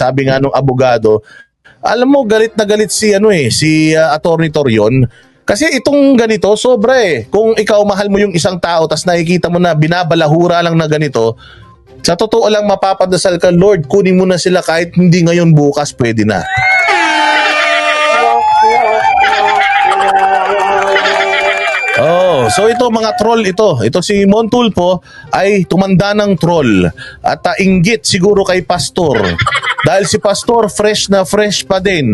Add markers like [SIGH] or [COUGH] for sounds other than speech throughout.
sabi nga nung abogado, alam mo galit na galit si ano eh, si uh, Attorney Torion. Kasi itong ganito, sobra eh. Kung ikaw mahal mo yung isang tao, tas nakikita mo na binabalahura lang na ganito, sa totoo lang mapapadasal ka, Lord, kunin mo na sila kahit hindi ngayon bukas, pwede na. So ito mga troll ito. Ito si Montulpo ay tumanda ng troll at uh, inggit siguro kay pastor. Dahil si pastor fresh na fresh pa din.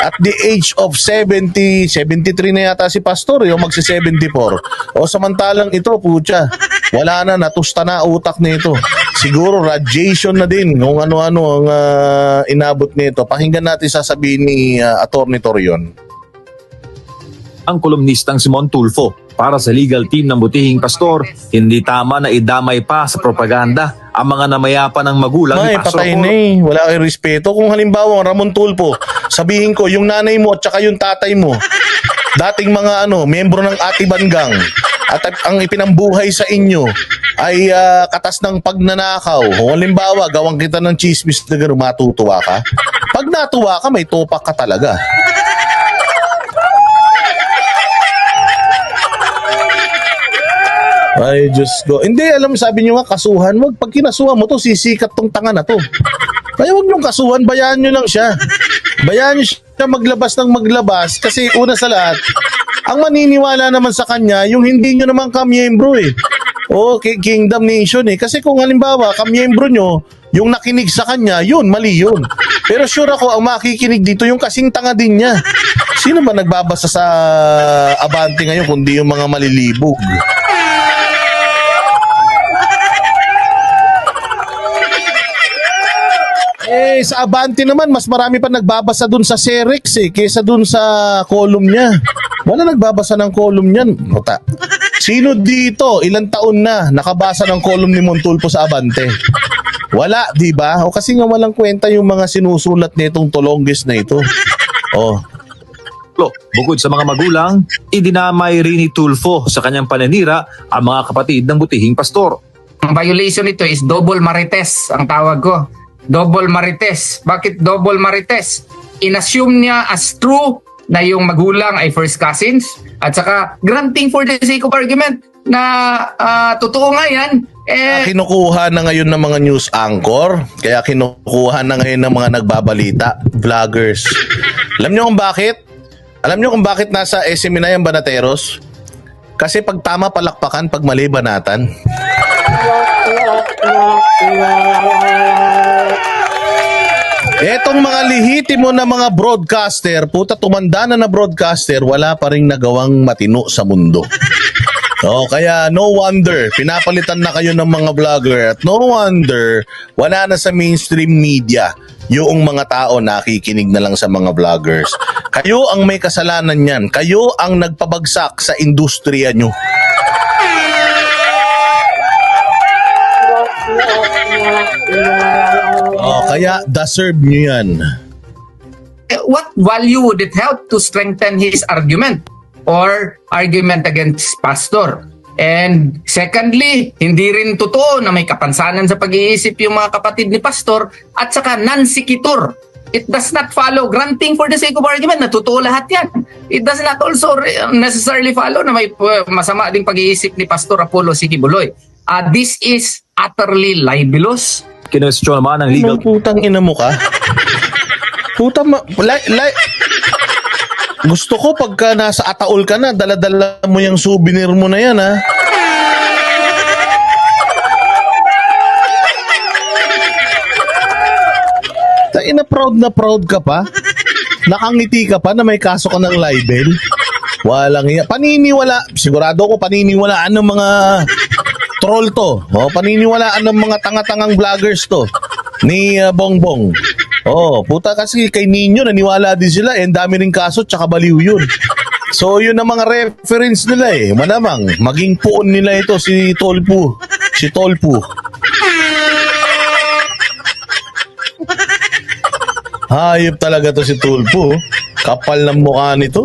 At the age of 70, 73 na yata si pastor, yung magsi 74. O samantalang ito, pucha, wala na, natusta na utak nito. Siguro radiation na din kung ano-ano ang ah, inabot nito. Pakinggan natin sasabihin ni uh, Attorney Torion. Ang kolumnistang Simon Tulfo. Para sa legal team ng butihing pastor, hindi tama na idamay pa sa propaganda ang mga namayapa ng magulang Ay, ni Pastor patay Apollo. na eh. Wala kayong respeto. Kung halimbawa, ang Ramon Tulpo, sabihin ko, yung nanay mo at saka yung tatay mo, dating mga ano, membro ng Ati Bangang, at ang ipinambuhay sa inyo ay ah, katas ng pagnanakaw. Kung halimbawa, gawang kita ng chismis na gano'n, matutuwa ka. Pag natuwa ka, may topak ka talaga. [LAUGHS] Ay, Diyos ko. Hindi, alam, sabi nyo nga, kasuhan. Wag, pag kinasuhan mo to, sisikat tong tanga na to. Kaya wag nyo kasuhan, bayaan nyo lang siya. Bayaan nyo siya maglabas ng maglabas kasi una sa lahat, ang maniniwala naman sa kanya, yung hindi nyo naman kamiyembro eh. O, ki- Kingdom Nation eh. Kasi kung halimbawa, kamiyembro nyo, yung nakinig sa kanya, yun, mali yun. Pero sure ako, ang makikinig dito, yung kasing tanga din niya. Sino ba nagbabasa sa Abante ngayon kundi yung mga malilibog? Eh, sa Abante naman, mas marami pa nagbabasa dun sa Serex eh, kesa dun sa column niya. Wala nagbabasa ng column niyan. Puta. Sino dito, ilang taon na, nakabasa ng column ni Montulpo sa Abante? Wala, di ba? O kasi nga walang kwenta yung mga sinusulat nitong tolongges na ito. Oh, Lo, Bukod sa mga magulang, idinamay rin ni Tulfo sa kanyang pananira ang mga kapatid ng butihing pastor. Ang violation nito is double marites ang tawag ko. Double marites. Bakit double marites? Inassume niya as true na yung magulang ay first cousins at saka granting for the sake of argument na ah, totoo nga yan Kaya eh kinukuha na ngayon ng mga news anchor, kaya kinukuha na ngayon ng mga nagbabalita, vloggers. Alam niyo kung bakit? Alam niyo kung bakit nasa SM na yung Banateros? Kasi pag tama palakpakan, pag mali banatan. Etong mga lihitimo na mga broadcaster, puta tumanda na na broadcaster, wala pa rin nagawang matino sa mundo. Oh, kaya no wonder, pinapalitan na kayo ng mga vlogger at no wonder, wala na sa mainstream media yung mga tao nakikinig na lang sa mga vloggers. Kayo ang may kasalanan niyan. Kayo ang nagpabagsak sa industriya nyo. Oh, kaya deserve nyo yan. what value would it help to strengthen his argument or argument against pastor? And secondly, hindi rin totoo na may kapansanan sa pag-iisip yung mga kapatid ni pastor at saka non-sequitur. It does not follow granting for the sake of argument na totoo lahat yan. It does not also necessarily follow na may uh, masama ding pag-iisip ni Pastor Apollo Sikibuloy. Uh, this is utterly libelous. Kinwestiyon naman ng legal Anong putang ina mo ka? Puta ma... Like, like, gusto ko pagka nasa ataol ka na, dala-dala mo yung souvenir mo na yan, ha? Ina proud na proud ka pa? Nakangiti ka pa na may kaso ka ng libel? Walang iya. Paniniwala, sigurado ko paniniwalaan ng mga troll to. Oh, paniniwalaan ng mga tanga-tangang vloggers to ni uh, Bongbong. Oh, puta kasi kay Nino naniwala din sila eh, ang dami ring kaso tsaka baliw yun. So yun ang mga reference nila eh. Manamang maging puon nila ito si Tolpu. Si Tolpu. Hayop talaga to si Tulpo. Kapal ng mukha nito.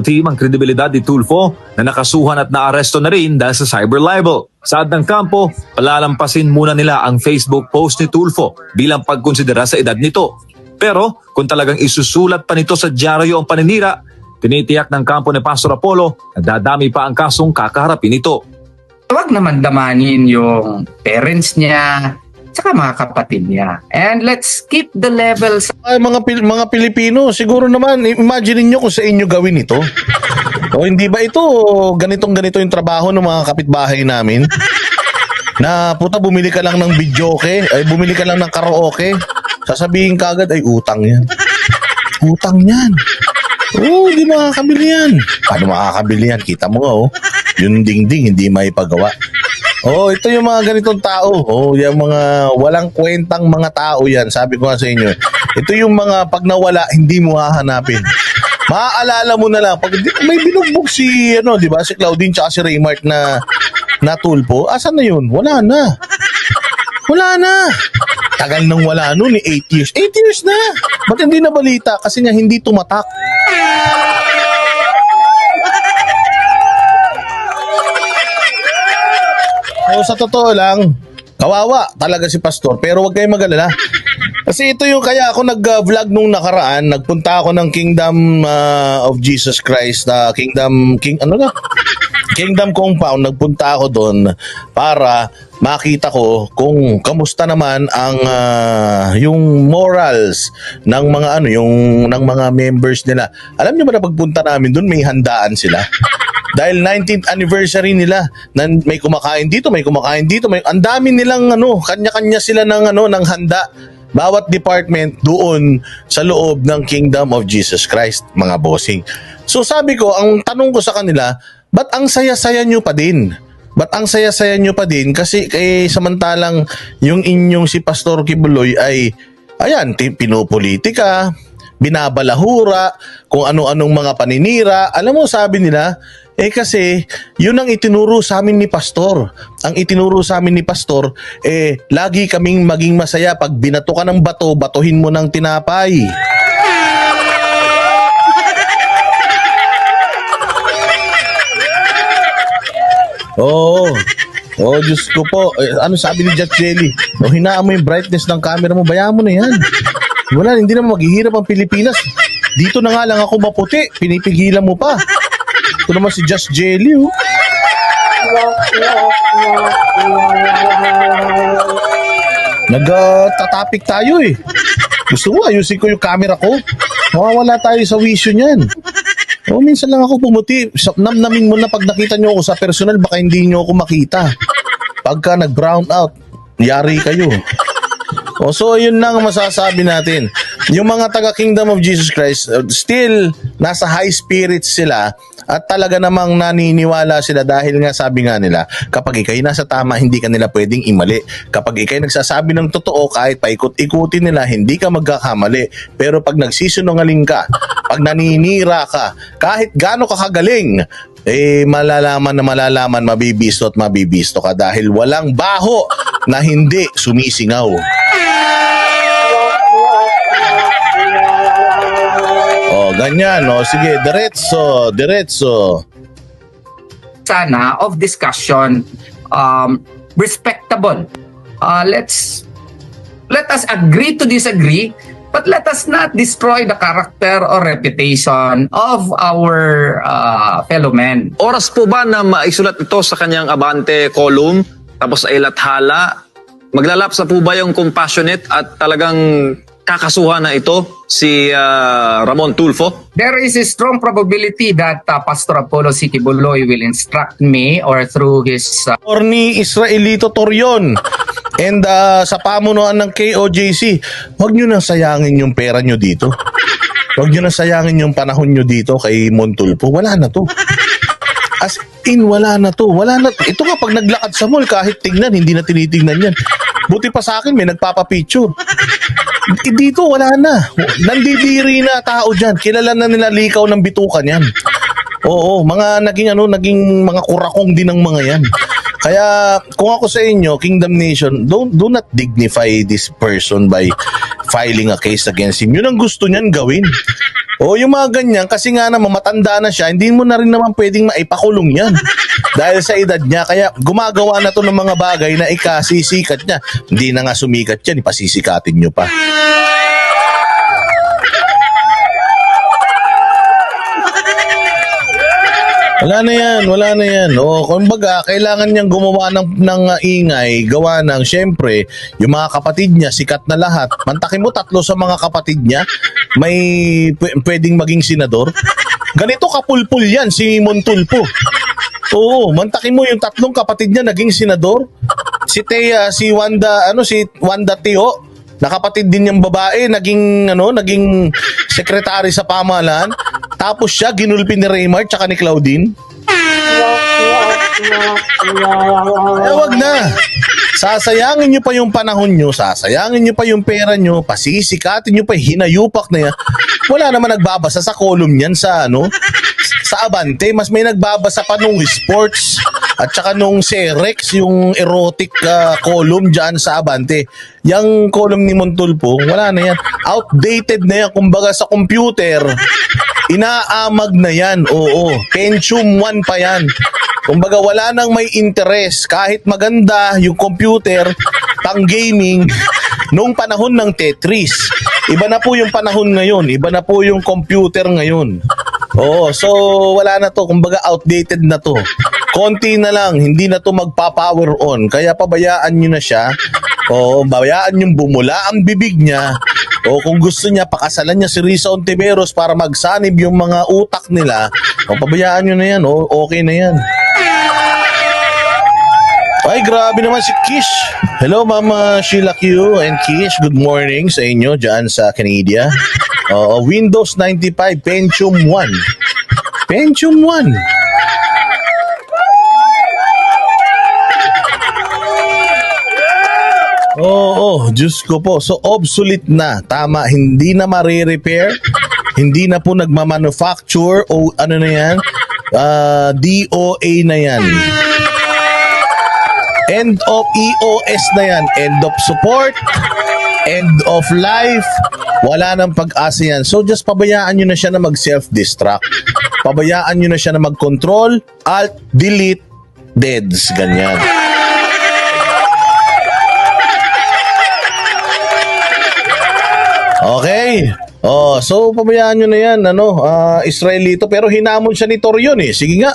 Team ang kredibilidad ni Tulfo na nakasuhan at naaresto na rin dahil sa cyber libel. Saad ng kampo, palalampasin muna nila ang Facebook post ni Tulfo bilang pagkonsidera sa edad nito. Pero kung talagang isusulat pa nito sa dyaryo ang paninira, tinitiyak ng kampo ni Pastor Apollo na dadami pa ang kasong kakaharapin nito. Huwag naman damanin yung parents niya, saka mga kapatid niya. And let's keep the levels Ay, mga Pil- mga Pilipino, siguro naman imagine niyo kung sa inyo gawin ito. O hindi ba ito ganitong ganito yung trabaho ng mga kapitbahay namin? Na puta bumili ka lang ng videoke, ay bumili ka lang ng karaoke. Sasabihin ka agad ay utang 'yan. Utang 'yan. Oo, hindi makakabili yan. Paano makakabili yan? Kita mo nga, oh. Yung dingding, hindi maipagawa. Oh, ito yung mga ganitong tao. Oh, yung mga walang kwentang mga tao yan. Sabi ko nga sa inyo. Ito yung mga pag nawala, hindi mo hahanapin. Maaalala mo na lang pag may binugbog si ano, 'di ba? Si Claudine tsaka si Raymart na na tulpo. Asan na 'yun? Wala na. Wala na. Tagal nang wala noon, eh, 8 years. 8 years na. Ba't hindi na balita? Kasi nga hindi tumatak. So sa totoo lang, kawawa talaga si Pastor. Pero huwag kayong mag-alala. Kasi ito yung kaya ako nag-vlog nung nakaraan. Nagpunta ako ng Kingdom ah, of Jesus Christ. na Kingdom, King, ano na? Kingdom Compound. Nagpunta ako doon para makita ko kung kamusta naman ang ah, yung morals ng mga ano yung ng mga members nila. Alam niyo ba na pagpunta namin doon may handaan sila? Dahil 19th anniversary nila, nan may kumakain dito, may kumakain dito, may ang dami nilang ano, kanya-kanya sila ng ano ng handa. Bawat department doon sa loob ng Kingdom of Jesus Christ, mga bossing. So sabi ko, ang tanong ko sa kanila, ba't ang saya-saya nyo pa din? Ba't ang saya-saya nyo pa din? Kasi eh, samantalang yung inyong si Pastor Kibuloy ay, ayan, ti- pinopolitika, binabalahura, kung ano-anong mga paninira. Alam mo, sabi nila, eh kasi, yun ang itinuro sa amin ni Pastor. Ang itinuro sa amin ni Pastor, eh, lagi kaming maging masaya pag binato ka ng bato, batuhin mo ng tinapay. [LAUGHS] Oo. Oh, Diyos ko po. Eh, ano sabi ni Jack Jelly? O hinaan mo yung brightness ng camera mo, bayaan mo na yan. Wala, hindi naman maghihirap ang Pilipinas. Dito na nga lang ako maputi, pinipigilan mo pa. Ito naman si Just Jelly, oh. Nag-tatapik tayo eh. Gusto mo, ayusin ko yung camera ko. Mawawala tayo sa wisyo niyan. O, minsan lang ako pumuti. Namnamin mo na pag nakita nyo ako sa personal, baka hindi nyo ako makita. Pagka nag-brown out, yari kayo. O, so, yun lang ang masasabi natin. Yung mga taga Kingdom of Jesus Christ, uh, still, nasa high spirits sila at talaga namang naniniwala sila dahil nga sabi nga nila, kapag ikay nasa tama, hindi ka nila pwedeng imali. Kapag ikay nagsasabi ng totoo, kahit paikot-ikutin nila, hindi ka magkakamali. Pero pag nagsisinungaling ka, pag naninira ka, kahit gaano ka kagaling, eh malalaman na malalaman, mabibisto at mabibisto ka dahil walang baho na hindi sumisingaw. Ganyan, no? Sige, diretso, diretso. sana of discussion um, respectable. Uh, let's let us agree to disagree, but let us not destroy the character or reputation of our uh, fellow men. Oras po ba na maisulat ito sa kanyang Abante column tapos ay lathala? Maglalapsa po ba yung compassionate at talagang kakasuhan na ito si ah, Ramon Tulfo? There is a strong probability that uh, Pastor Apollo City Buloy will instruct me or through his uh, Or ni Israelito Torion. [LAUGHS] And ah, sa pamunuan ng KOJC, huwag nyo nang sayangin yung pera nyo dito. Huwag nyo nang sayangin yung panahon nyo dito kay Montulpo. Wala na to. As in, wala na to. Wala na. Ito nga, pag naglakad sa mall, kahit tingnan, hindi na tinitingnan yan. Buti pa sa akin, may nagpapapicture. Dito, wala na. Nandidiri na tao dyan. Kilala na nila likaw ng bitukan yan. Oo, mga naging ano, naging mga kurakong din ng mga yan. Kaya kung ako sa inyo, Kingdom Nation, don't do not dignify this person by filing a case against him. Yun ang gusto niyan gawin. O yung mga ganyan, kasi nga naman matanda na siya, hindi mo na rin naman pwedeng maipakulong yan. Dahil sa edad niya, kaya gumagawa na to ng mga bagay na ikasisikat niya. Hindi na nga sumikat yan, ipasisikatin nyo pa. Wala na yan, wala na yan. O, kumbaga, kailangan niyang gumawa ng, ng uh, ingay, gawa ng, syempre, yung mga kapatid niya, sikat na lahat. Mantakin mo, tatlo sa mga kapatid niya, may pwedeng maging senador. Ganito kapulpul yan, si Montulpo. Oo, mantakin mo yung tatlong kapatid niya naging senador. Si Thea, si Wanda, ano, si Wanda Tio, na kapatid din yung babae, naging, ano, naging sekretary sa pamahalaan. Tapos siya, ginulpi ni Raymart tsaka ni Claudine. Kaya wag na. Sasayangin nyo pa yung panahon nyo, sasayangin nyo pa yung pera nyo, pasisikatin nyo pa, hinayupak na yan. Wala naman nagbabasa sa column yan sa ano, sa Abante, mas may nagbabasa pa nung sports at saka nung Serex, yung erotic ah, column dyan sa Abante. Yung column ni Montulpo, wala na yan. Outdated na yan. Kumbaga sa computer, inaamag na yan. Oo. Pentium 1 pa yan. Kumbaga wala nang may interest. Kahit maganda yung computer, pang gaming, nung panahon ng Tetris. Iba na po yung panahon ngayon. Iba na po yung computer ngayon. Oo, so wala na to. Kumbaga outdated na to. Konti na lang, hindi na to magpa-power on. Kaya pabayaan nyo na siya. Oo, bayaan yung bumula ang bibig niya. O kung gusto niya, pakasalan niya si Risa Ontiveros para magsanib yung mga utak nila. O pabayaan nyo na yan. O, okay na yan. Ay, grabe naman si Kish. Hello, Mama Sheila Q and Kish. Good morning sa inyo dyan sa Canada. Oo, Windows 95 Pentium 1. Pentium 1. Oo, oh, Diyos ko po. So, obsolete na. Tama, hindi na marirepair. Hindi na po nagmamanufacture o ano na yan. Ah, DOA na yan. End of EOS na yan. End of support. End of life. Wala nang pag-asa yan. So just pabayaan nyo na siya na mag-self-destruct. Pabayaan nyo na siya na mag-control, alt, delete, deads. Ganyan. Okay. Oh, so pabayaan nyo na yan, ano, ah, Israelito. Pero hinamon siya ni Torion eh. Sige nga.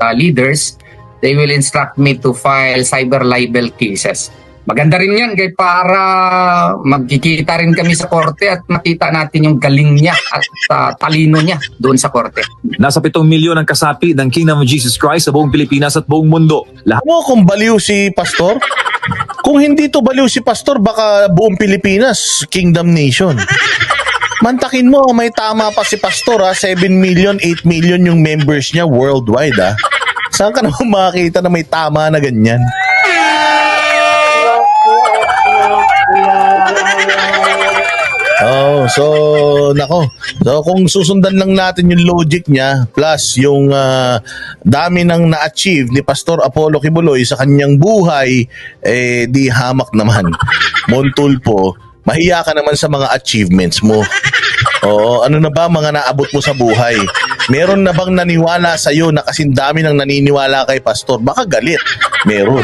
uh, leaders, they will instruct me to file cyber libel cases. Maganda rin yan kay para magkikita rin kami sa korte at makita natin yung galing niya at uh, talino niya doon sa korte. Nasa 7 milyon ang kasapi ng Kingdom of Jesus Christ sa buong Pilipinas at buong mundo. Lahat Ano kung baliw si Pastor? Kung hindi to baliw si Pastor, baka buong Pilipinas, Kingdom Nation. Mantakin mo, may tama pa si Pastor ha, 7 million, 8 million yung members niya worldwide ha. Saan ka naman [LAUGHS] makakita na may tama na ganyan? Oh, so nako. So kung susundan lang natin yung logic niya plus yung ah, dami ng na-achieve ni Pastor Apollo Kibuloy sa kanyang buhay eh di hamak naman. Montulpo, mahiya ka naman sa mga achievements mo. Oo, ano na ba mga naabot mo sa buhay? Meron na bang naniwala sa iyo na kasing dami ng naniniwala kay Pastor? Baka galit. Meron.